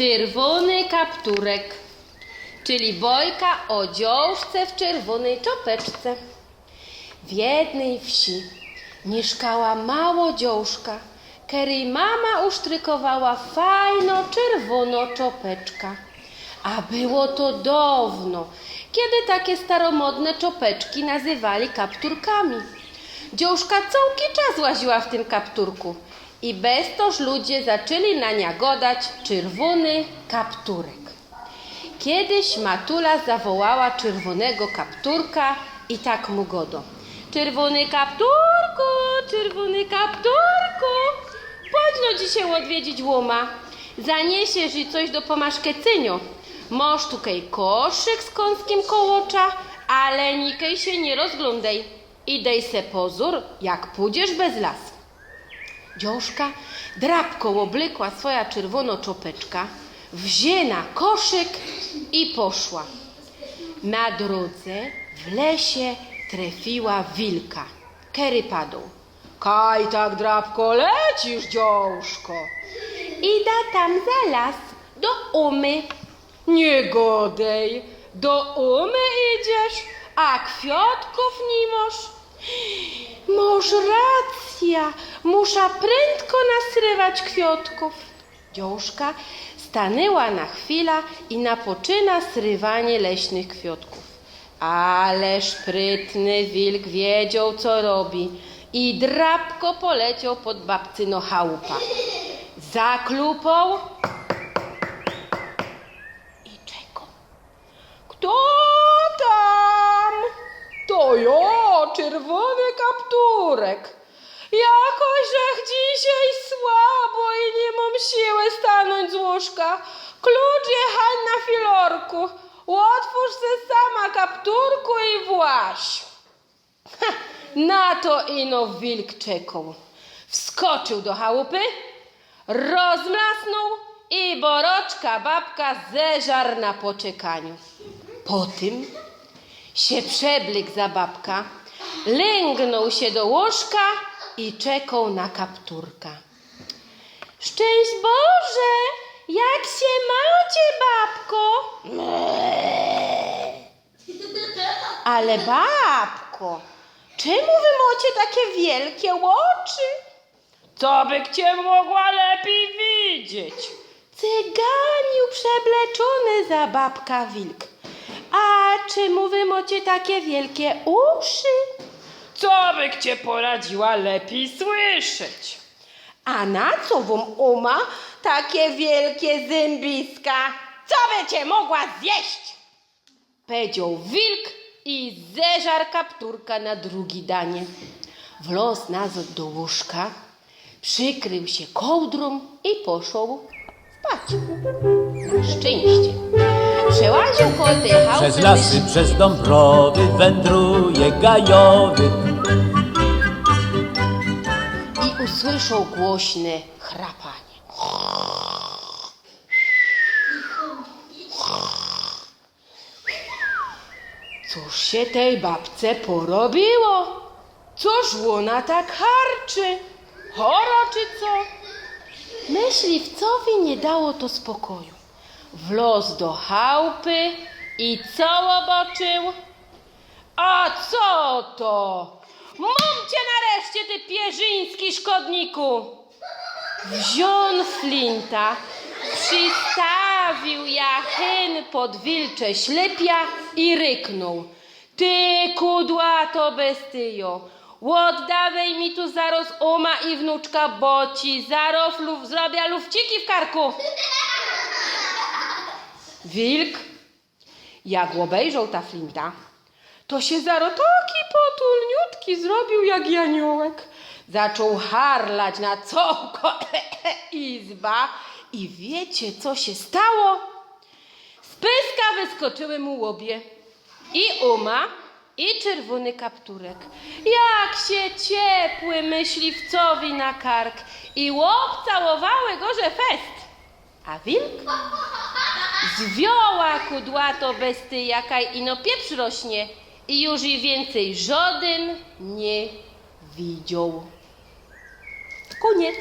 czerwony kapturek, czyli bojka o dziążce w czerwonej czopeczce. W jednej wsi mieszkała mało dziążka, której mama usztrykowała fajno czerwono czopeczka. A było to dawno, kiedy takie staromodne czopeczki nazywali kapturkami. Dziążka całki czas łaziła w tym kapturku i bez toż ludzie zaczęli na nią godać czerwony kapturek. Kiedyś matula zawołała czerwonego kapturka i tak mu godo. Czerwony kapturku, czerwony kapturku, chodź no dzisiaj odwiedzić łoma. Zaniesiesz i coś do pomaszkecynio. Moż tukaj koszyk z kąskim kołocza, ale nikaj się nie rozglądaj. I dej se pozór, jak pójdziesz bez las. Dziążka drapką oblykła swoja czerwono czopeczka, wzięła koszyk i poszła. Na drodze w lesie trafiła wilka. Kery padł. Kaj tak drapko lecisz, dziążko? Ida tam za las, do umy. Nie godej, do umy idziesz, a kwiatków nie masz. Moż racja, musza prędko nasrywać kwiatków. Dziążka stanęła na chwilę i napoczyna srywanie leśnych kwiatków. Ale sprytny wilk wiedział, co robi i drapko poleciał pod babcyno chałupa. Zaklupał i czekał. Kto tam? To ja, czerwony kapturek. Jakoś żech dzisiaj słabo i nie mam siły stanąć z łóżka. Klucz jechaj na filorku. Otwórz se sama kapturku i właś. Na to ino wilk czekał. Wskoczył do chałupy, rozmlasnął i boroczka babka zeżar na poczekaniu. Po tym się przeblik za babka, lęgnął się do łóżka i czekał na kapturka. Szczęść Boże, jak się macie, babko? Ale babko, czemu wy macie takie wielkie oczy? Co by cię mogła lepiej widzieć? Cyganiu przebleczony za babka wilk. A czemu wy macie takie wielkie uszy? Co by cię poradziła lepiej słyszeć? A na co wam uma takie wielkie zębiska? Co by cię mogła zjeść? Powiedział wilk i zeżar kapturka na drugi danie. Wlos nazad do łóżka, przykrył się kołdrą i poszł spać. Na szczęście. Przełaził chałupy Przez lasy, przez Dąbrowy wędruje gajowy. i usłyszał głośne chrapanie. Cóż się tej babce porobiło? Cóż łona tak harczy? Chora czy co? Myśliwcowi nie dało to spokoju. Wlazł do chałupy i co oboczył? A co to? Mam cię nareszcie, ty pierzyński szkodniku! Wziął flinta, przystawił jachyn pod wilcze ślepia i ryknął. Ty kudłato bestyjo, oddawaj mi tu zaraz oma i wnuczka, bo ci zaraz luf, zrobię lufciki w karku. Wilk jak obejrzał ta flinta, to się zarotoki potulniutki zrobił jak janiołek. Zaczął harlać na całko izba i wiecie, co się stało? Z pyska wyskoczyły mu łobie. I uma, i czerwony kapturek. Jak się ciepły myśliwcowi na kark i łop całowały go, że fest. A wilk? Zwioła kudłato bestyjaka ino pieprz rośnie i już i więcej żaden nie widział. Koniec.